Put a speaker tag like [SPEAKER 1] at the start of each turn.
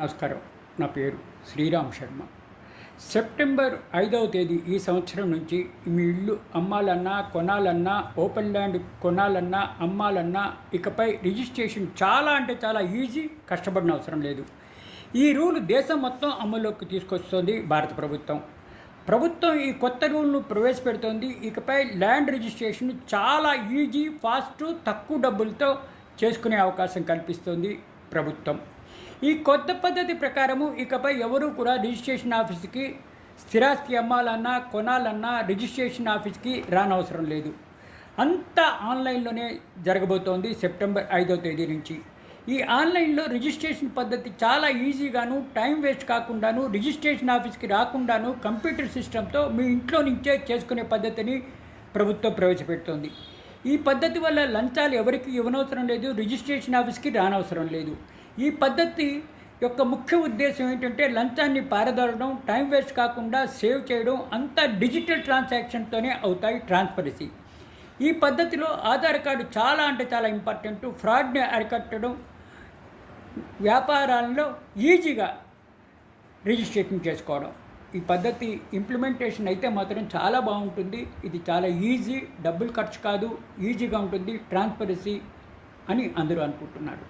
[SPEAKER 1] నమస్కారం. నా పేరు శ్రీరామ్ శర్మ. సెప్టెంబర్ ఐదవ తేదీ ఈ సంవత్సరం నుంచి మీ ఇల్లు అమ్మాలన్నా కొనాలన్నా ఓపెన్ ల్యాండ్ కొనాలన్నా అమ్మాలన్నా ఇకపై రిజిస్ట్రేషన్ చాలా అంటే చాలా ఈజీ కష్టపడిన అవసరం లేదు. ఈ రూల్ దేశం మొత్తం అమల్లోకి తీసుకొస్తుంది భారత ప్రభుత్వం. ప్రభుత్వం ఈ కొత్త రూల్ను ప్రవేశపెడుతోంది. ఇకపై ల్యాండ్ రిజిస్ట్రేషన్ చాలా ఈజీ ఫాస్ట్ తక్కువ డబ్బులతో చేసుకునే అవకాశం కల్పిస్తుంది. ప్రభుత్వం. ఈ కొత్త పద్ధతి ప్రకారము ఇకపై ఎవరూ కూడా రిజిస్ట్రేషన్ ఆఫీస్కి స్థిరాస్తి అమ్మాలన్నా కొనాలన్నా రిజిస్ట్రేషన్ ఆఫీస్కి రానవసరం లేదు. అంతా ఆన్లైన్లోనే జరగబోతోంది సెప్టెంబర్ ఐదో తేదీ నుంచి. ఈ ఆన్లైన్లో రిజిస్ట్రేషన్ పద్ధతి చాలా ఈజీగాను టైం వేస్ట్ కాకుండాను రిజిస్ట్రేషన్ ఆఫీస్కి రాకుండాను కంప్యూటర్ సిస్టంతో మీ ఇంట్లో నుంచే చేసుకునే పద్ధతిని ప్రభుత్వం ప్రవేశపెడుతోంది. ఈ పద్ధతి వల్ల లంచాలు ఎవరికి ఇవ్వనవసరం లేదు రిజిస్ట్రేషన్ ఆఫీస్కి రానవసరం లేదు. ఈ పద్ధతి యొక్క ముఖ్య ఉద్దేశం ఏంటంటే లంచాన్ని పారదోలడం టైం వేస్ట్ కాకుండా సేవ్ చేయడం అంతా డిజిటల్ ట్రాన్సాక్షన్తోనే అవుతాయి ట్రాన్స్పరసీ ఈ పద్ధతిలో ఆధార్ కార్డు చాలా అంటే చాలా ఇంపార్టెంట్. ఫ్రాడ్ని అరికట్టడం వ్యాపారాలలో ఈజీగా రిజిస్ట్రేషన్ చేసుకోవడం. ఈ పద్ధతి ఇంప్లిమెంటేషన్ అయితే మాత్రం చాలా బాగుంటుంది. ఇది చాలా ఈజీ డబ్బులు ఖర్చు కాదు ఈజీగా ఉంటుంది ట్రాన్స్పరసీ అని అందరూ అనుకుంటున్నారు.